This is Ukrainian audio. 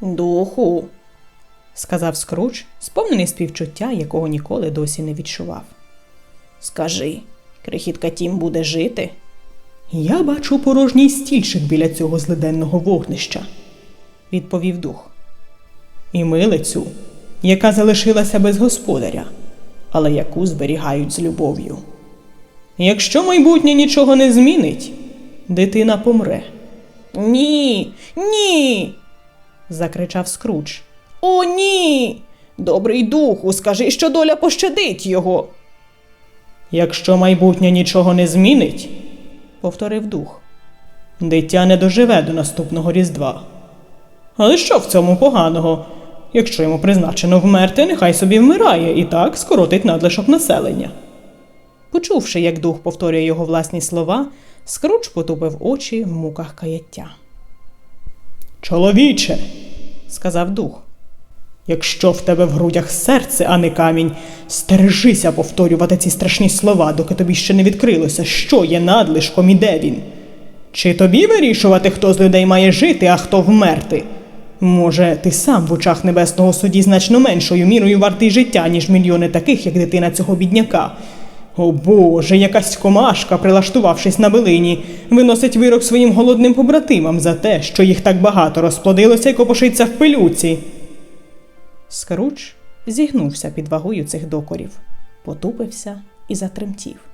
Духу, сказав Скрудж, сповнений співчуття, якого ніколи досі не відчував. Скажи, крихітка Тім буде жити? Я бачу порожній стільчик біля цього злиденного вогнища, відповів дух. І милицю, яка залишилася без господаря, але яку зберігають з любов'ю. Якщо майбутнє нічого не змінить, дитина помре. Ні, ні. Закричав Скрудж. О, ні. Добрий духу, скажи, що доля пощадить його. Якщо майбутнє нічого не змінить, повторив дух, дитя не доживе до наступного Різдва. Але що в цьому поганого? Якщо йому призначено вмерти, нехай собі вмирає і так скоротить надлишок населення. Почувши, як дух повторює його власні слова, Скрудж потупив очі в муках каяття. Чоловіче, сказав дух, якщо в тебе в грудях серце, а не камінь, стережися повторювати ці страшні слова, доки тобі ще не відкрилося, що є надлишком і де він. Чи тобі вирішувати, хто з людей має жити, а хто вмерти? Може, ти сам в очах небесного суді значно меншою мірою вартий життя, ніж мільйони таких, як дитина цього бідняка. О Боже, якась комашка, прилаштувавшись на билині, виносить вирок своїм голодним побратимам за те, що їх так багато розплодилося і копошиться в пилюці. Скаруч зігнувся під вагою цих докорів, потупився і затремтів.